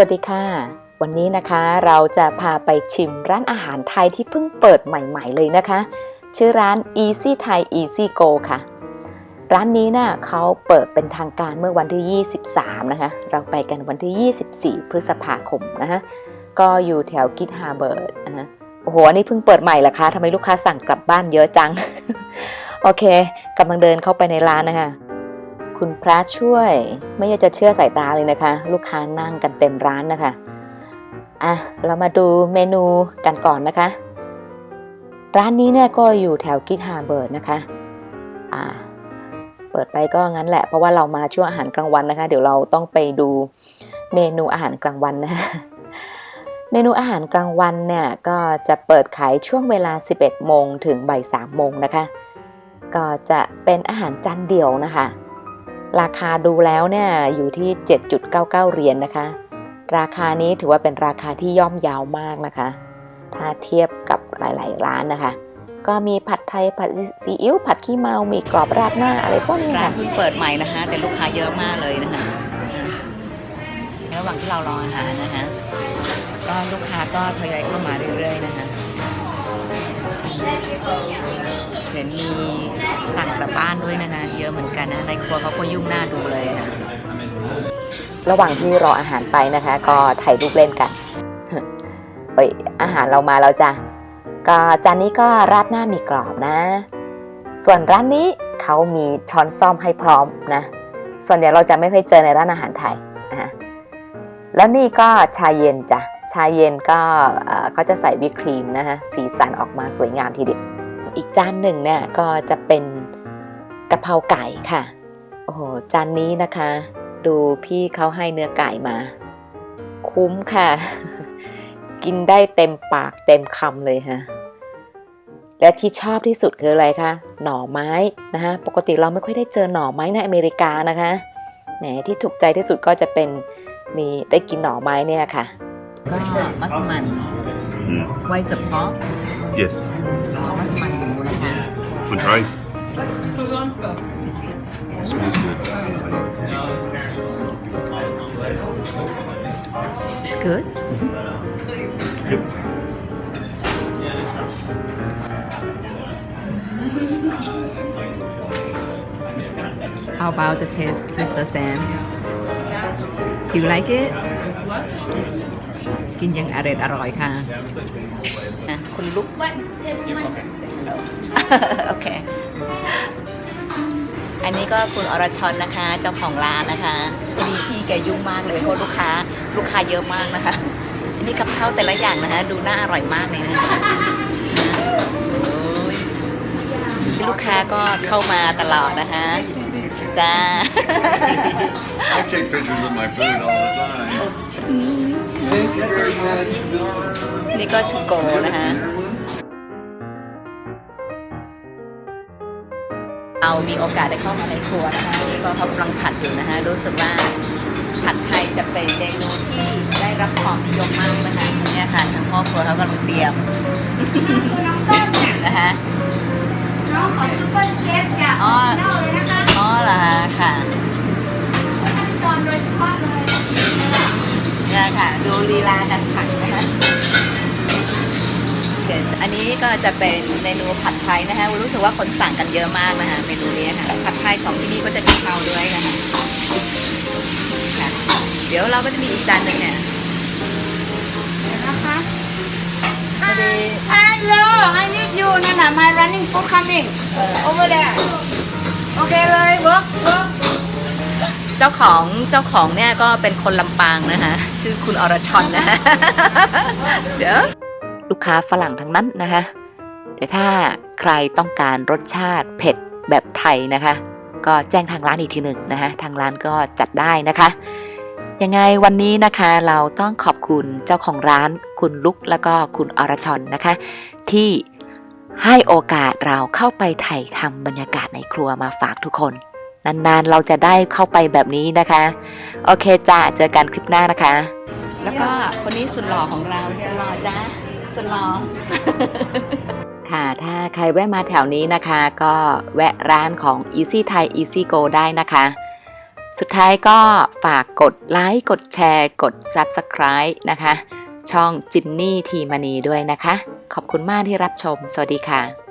สวัสดีค่ะ วันนี้นะคะเราจะพาไปชิมร้านอาหารไทยที่เพิ่งเปิดใหม่ ๆ เลยนะคะ ชื่อร้าน Easy Thai Easy Go ค่ะ ร้านนี้นะ่ะเขาเปิดเป็นทางการเมื่อวันที่ 23 นะคะ เราไปกันวันที่ 24 พฤษภาคมนะคะก็อยู่แถวกิทฮาร์เบิร์ดนะคะโอ้โหอันนี้เพิ่งเปิดใหม่เหรอคะทำไมลูกค้าสั่งกลับบ้านเยอะจัง โอเคกำลังเดินเข้าไปในร้านนะคะ คุณพระช่วย ไม่อยากจะเชื่อสายตาเลยนะคะ ลูกค้านั่งกันเต็มร้านนะคะอะเรามาดูเมนูกันก่อนนะคะ ร้านนี้เนี่ยก็อยู่แถวกิทฮาร์เบิร์ดนะคะอ่าเปิดไปก็งั้นแหละ เพราะว่าเรามาช่วงอาหารกลางวันนะคะ เดี๋ยวเราต้องไปดูเมนูอาหารกลางวันนะเมนูอาหารกลางวันเนี่ยก็จะเปิดขายช่วงเวลา 11 โมงถึงบ่าย3โมงนะคะ ก็จะเป็นอาหารจานเดียวนะคะ ราคาดูแล้วเนี่ยอยู่ที่ 7.99 เหรียญนนะคะ ราคานี้ถือว่าเป็นราคาที่ย่อมยาวมากนะคะ ถ้าเทียบกับหลาย ๆ ร้านนะคะ ก็มีผัดไทยผัดซีอิ๊วผัดขี้เมามีกรอบราดหน้าอะไรพวกนี้ร้าค่ะนเพิ่งเปิดใหม่นะคะ แต่ลูกค้าเยอะมากเลยนะคะระหว่างที่เรารออาหารนะคะ ก็ลูกค้าก็ทยอยเข้ามาเรื่อยๆนะคะ ห็นมีสั่งกลับบ้านด้วยนะคะ เยอะเหมือนกันนะในครัวเขาก็ยุ่งหน้าดูเลยค่ะระหว่างที่รออาหารไปนะคะ ก็ถ่ายรูปเล่นกันเอ้ยอาหารเรามาแล้วจ้ะก็จานนี้ก็ราดหน้ามีกรอบนะ ส่วนร้านนี้เขามีช้อนซ่อมให้พร้อมนะ ส่วนใหญ่เราจะไม่ค่อยเจอในร้านอาหารไทยอะแล้วนี่ก็ชาเย็นจ้ะชาเย็นก็เขาจะใส่วิปครีมนะคะสีสันออกมาสวยงามทีเดียว อีกจานหนึ่งเนี่ยก็จะเป็นกะเพราไก่ค่ะ โอ้โห จานนี้นะคะ ดูพี่เขาให้เนื้อไก่มา คุ้มค่ะ กินได้เต็มปากเต็มคำเลยค่ะ และที่ชอบที่สุดคืออะไรคะ หน่อไม้นะคะปกติเราไม่ค่อยได้เจอหน่อไม้ในอเมริกานะคะ แหมที่ถูกใจที่สุดก็จะเป็นมีได้กินหน่อไม้เนี่ยค่ะ ก็มัสมั่น Mm. ไวเซอร์พอ Yes. มัสมั่นหมูนะคะ Want to try? Smells good. It's good Yep. How about the taste Mr. Sam You like it กินยังอร่อยอร่อยค่ะอะคุณลุกวันเจนมันโอเค อันนี้ก็คุณอรชรนะคะ เจ้าของร้านนะคะพอดีพี่แกยุ่งมากเลยเพราะลูกค้า ลูกค้าเยอะมากนะคะอันนี้กับข้าวแต่ละอย่างนะคะดูน่าอร่อยมากเลยนะคะโอ้ยลูกค้าก็เข้ามาตลอดนะคะจ้า I take pictures of my food all the time. That's our match. This is นี่ก็ทูโกนะคะเอามีโอกาสได้เข้ามาในครัวนะคะนี่ก็เขากำลังผัดอยู่นะคะ รู้สึกว่าผัดไทยจะเป็นเมนูที่ได้รับความนิยมมากนะคะเนี่ยค่ะทางพ่อครัวเขากำลังเตรียมนะคะน้องขอซุปเปอร์เชฟจากอ๋อนอกเลยนะคะอ๋อเหรอคะค่ะ ค่ะ ดูลีลาการผัดนะคะโอเคอันนี้ก็จะเป็นเมนูผัดไทยนะคะรู้สึกว่าคนสั่งกันเยอะมากนะคะเมนูนี้ค่ะผัดไทยของที่นี่ก็จะมีข้าวด้วยนะคะค่ะเดี๋ยวเราก็จะมีอีกจานหนึ่งเนี่ยนะคะพอดี Hello I need you นั่นน่ะ my running food coming over there โอเคเลย work work เจ้าของเจ้าของเนี่ยก็เป็นคนลำปางนะคะ ชื่อคุณอรชรนะคะเดี๋ยวลูกค้าฝรั่งทั้งนั้นนะคะ แต่ถ้าใครต้องการรสชาติเผ็ดแบบไทยนะคะ ก็แจ้งทางร้านอีกทีหนึ่งนะคะ ทางร้านก็จัดได้นะคะยังไงวันนี้นะคะเราต้องขอบคุณเจ้าของร้าน คุณลุกแล้วก็คุณอรชรนะคะ ที่ให้โอกาสเราเข้าไปถ่ายทำบรรยากาศในครัวมาฝากทุกคน นานๆ เราจะได้เข้าไปแบบนี้นะคะ โอเคจ้าเจอกันคลิปหน้านะคะ แล้วก็คนนี้สุดหล่อของเราสุดหล่อจ้าสุดหล่อค่ะ ถ้าใครแวะมาแถวนี้นะคะ ก็แวะร้านของ Easy Thai Easy Go ได้นะคะ สุดท้ายก็ฝากกดไลค์ กดแชร์ กด Subscribe นะคะ ช่องจินนี่ทีมณีด้วยนะคะ ขอบคุณมากที่รับชม สวัสดีค่ะ